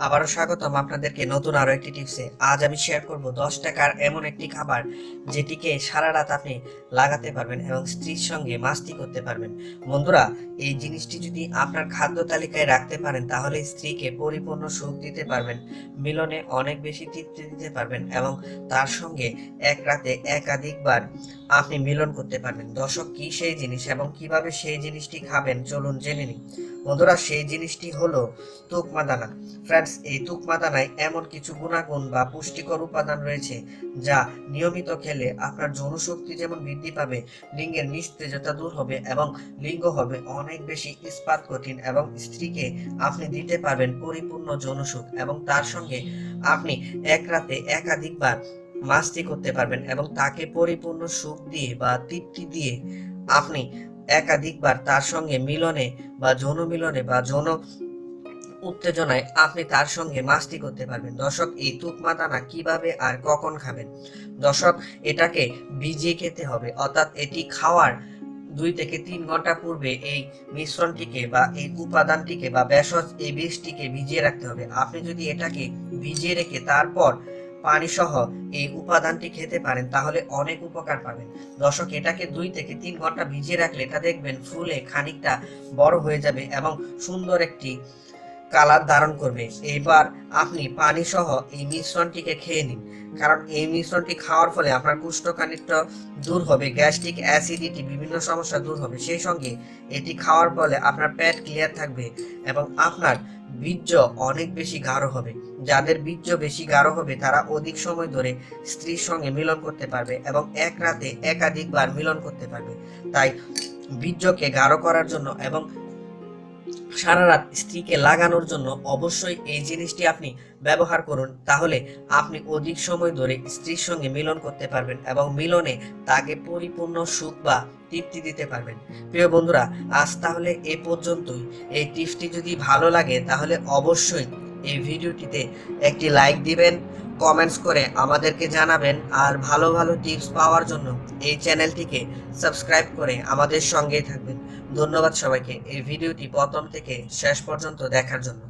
আবারও স্বাগতম আপনাদেরকে নতুন আরও একটি টিপসে আজ আমি শেয়ার করব দশ টাকার এমন একটি খাবার যেটিকে সারা রাত আপনি লাগাতে পারবেন এবং স্ত্রীর সঙ্গে মাস্তি করতে পারবেন। বন্ধুরা, এই জিনিসটি যদি আপনার খাদ্য তালিকায় রাখতে পারেন, তাহলে স্ত্রীকে পরিপূর্ণ সুখ দিতে পারবেন, মিলনে অনেক বেশি তৃপ্তি দিতে পারবেন এবং তার সঙ্গে এক রাতে একাধিকবার আপনি মিলন করতে পারবেন। দর্শক, কি সেই জিনিস এবং কীভাবে সেই জিনিসটি খাবেন? চলুন জেনে নিই। বন্ধুরা সেই জিনিসটি হলো তুকমা দানা ফ্রেন্ডস এই তুকমা দানায় এমন কিছু গুণাগুণ বা পুষ্টিকর উপাদান রয়েছে যা নিয়মিত খেলে আপনার যৌনশক্তি যেমন বৃদ্ধি পাবে, লিঙ্গের নিস্তেজতা দূর হবে এবং লিঙ্গ হবে অনেক বেশি ইস্পাত কঠিন এবং স্ত্রীকে আপনি দিতে পারবেন পরিপূর্ণ যৌনসুখ এবং তার সঙ্গে আপনি এক রাতে একাধিকবার মাস্তি করতে পারবেন এবং তাকে পরিপূর্ণ সুখ দিয়ে বা তৃপ্তি দিয়ে আপনি একাধিকবার তার সঙ্গে মিলনে বা যৌন মিলনে বা যৌন উত্তেজনায় আপনি তার সঙ্গে মাস্তি করতে পারবেন। দর্শক, এই তুকমা দানা কীভাবে আর কখন খাবেন? দর্শক, এটাকে ভিজিয়ে খেতে হবে। অর্থাৎ এটি খাওয়ার দুই থেকে তিন ঘণ্টা পূর্বে এই মিশ্রণটিকে বা এই উপাদানটিকে বা ভেষজ এই বীজটিকে ভিজিয়ে রাখতে হবে। আপনি যদি এটাকে ভিজিয়ে রেখে তারপর পানি সহ এই উপাদানটি খেতে পারেন, তাহলে অনেক উপকার পাবেন। দর্শক, এটাকে দুই থেকে তিন ঘণ্টা ভিজিয়ে রাখলে এটা দেখবেন ফুলে খানিকটা বড় হয়ে যাবে এবং সুন্দর একটি কালার ধারণ করবে। এবার আপনি পানি সহ এই মিশ্রণটিকে খেয়ে নিন, কারণ এই মিশ্রণটি খাওয়ার ফলে আপনার কুষ্ঠকাঠিন্য দূর হবে, গ্যাস্ট্রিক অ্যাসিডিটি, বিভিন্ন সমস্যা দূর হবে। সেই সঙ্গে এটি খাওয়ার ফলে আপনার পেট ক্লিয়ার থাকবে এবং আপনার বীর্য অনেক বেশি গাঢ় হবে। যাদের বীর্য বেশি গাঢ় হবে, তারা অধিক সময় ধরে স্ত্রীর সঙ্গে মিলন করতে পারবে এবং এক রাতে একাধিকবার মিলন করতে পারবে। তাই বীর্যকে গাঢ় করার জন্য এবং সারা রাত স্ত্রীকে লাগানোর জন্য অবশ্যই এই জিনিসটি আপনি ব্যবহার করুন। তাহলে আপনি অধিক সময় ধরে স্ত্রীর সঙ্গে মিলন করতে পারবেন এবং মিলনে তাকে পরিপূর্ণ সুখ বা তৃপ্তি দিতে পারবেন। প্রিয় বন্ধুরা, আজ তাহলে এ পর্যন্তই। এই টিপসটি যদি ভালো লাগে, তাহলে অবশ্যই এই ভিডিওটিতে একটি লাইক দিবেন কমেন্টস করে আমাদেরকে জানাবেন আর ভালো ভালো টিপস পাওয়ার জন্য এই চ্যানেলটিকে সাবস্ক্রাইব করে আমাদের সঙ্গেই থাকবেন। ধন্যবাদ সবাইকে এই ভিডিওটি প্রথম থেকে শেষ পর্যন্ত দেখার জন্য।